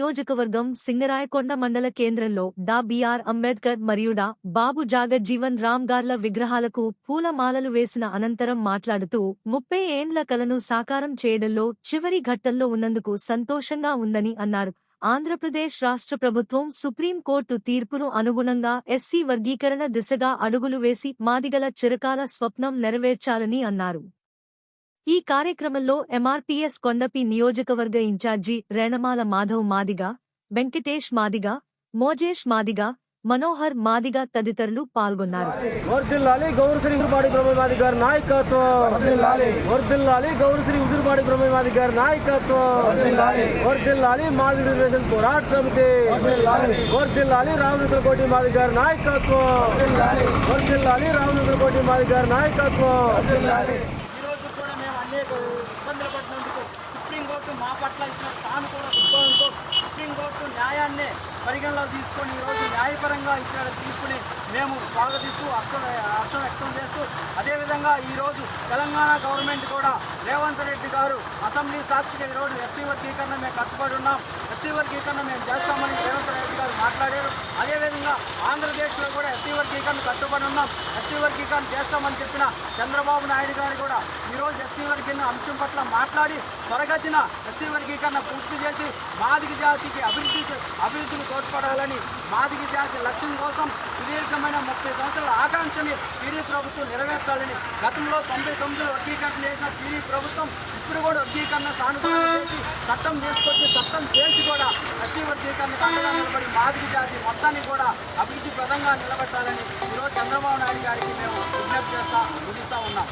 నియోజకవర్గం సింగరాయకొండ మండల కేంద్రంలో డా బిఆర్ అంబేద్కర్ మరియు డా బాబు జాగజ్జీవన్ రామ్ గార్ల విగ్రహాలకు పూలమాలలు వేసిన అనంతరం మాట్లాడుతూ ముప్పై ఏండ్ల కలను సాకారం చేయడంలో చివరి ఘట్టంలో ఉన్నందుకు సంతోషంగా ఉందని అన్నారు. ఆంధ్రప్రదేశ్ రాష్ట్ర ప్రభుత్వం సుప్రీంకోర్టు తీర్పును అనుగుణంగా ఎస్సీ వర్గీకరణ దిశగా అడుగులు వేసి మాదిగల చిరకాల స్వప్నం నెరవేర్చాలని అన్నారు. ఈ కార్యక్రమంలో ఎంఆర్పీఎస్ కొండపి నియోజకవర్గ ఇన్ఛార్జి రేణమాల మాధవ్ మాదిగ వెంకటేష్ మాదిగ మోజేష్ మాదిగ మనోహర్ మాదిగ తదితరులు పాల్గొన్నారు. వర్దిల్లాలి గౌరశ్రీ ఉసురుపాడి బ్రహ్మవాది గారి నాయకత్వం. వర్దిల్లాలి గౌరశ్రీ ఉసురుపాడి బ్రహ్మవాది గారి నాయకత్వం. వర్దిల్లాలి మాది రిజర్వేషన్ పోరాట సమితి. వర్దిల్లాలి రామచంద్ర కోటి మాది గారి నాయకత్వం. వర్దిల్లాలి కోటి మాది గారి నాయకత్వం ఈరోజు కూడా మేము అనేక ఇబ్బందులు పడినందుకు సుప్రీంకోర్టు మా పట్ల ఇచ్చిన సానుకూల దృక్పథంతో సుప్రీంకోర్టు న్యాయాన్ని పరిగణలోకి తీసుకొని ఈరోజు న్యాయపరంగా ఇచ్చిన తీర్పుని మేము స్వాగతిస్తూ అష్ట హర్షం వ్యక్తం చేస్తూ అదేవిధంగా ఈరోజు తెలంగాణ గవర్నమెంట్ కూడా రేవంత్ రెడ్డి గారు అసెంబ్లీ సాక్షిగా ఈరోజు ఎస్సీ వర్గీకరణ మేము కట్టుబడి ఉన్నాం. ఎస్సీ వర్గీకరణ మేము చేస్తామని రేవంత్ రెడ్డి గారు మాట్లాడారు. అదేవిధంగా ఆంధ్రప్రదేశ్లో కూడా వర్గీకరణ కట్టుబడి ఉన్నాం ఎస్సీ వర్గీకరణ చేస్తామని చెప్పిన చంద్రబాబు నాయుడు గారు కూడా ఈరోజు ఎస్సీ వర్గీకరణ అంశం పట్ల మాట్లాడి త్వరగతిన ఎస్సీ వర్గీకరణ పూర్తి చేసి మాదిక జాతికి అభివృద్ధి అభివృద్ధి తోడ్పడాలని మాదిగి జాతి లక్ష్యం కోసం సుదీర్ఘమైన ముప్పై సంవత్సరాల ఆకాంక్షని టీడీ ప్రభుత్వం నెరవేర్చాలని గతంలో తొంభై తొమ్మిదిలో వర్గీకరణ చేసిన టీడీ ప్రభుత్వం ఇప్పుడు కూడా వర్గీకరణ సానుకూలంగా చేసి చట్టం చేసుకొచ్చి చట్టం చేసి కూడా అతి వర్గీకరణ కట్టగా నిలబడి మాదిగి జాతి మొత్తాన్ని కూడా అభివృద్ధి ప్రదంగా నిలబెట్టాలని ఈరోజు చంద్రబాబు నాయుడు గారికి మేము విజ్ఞప్తి చేస్తా ముగిస్తా ఉన్నాం.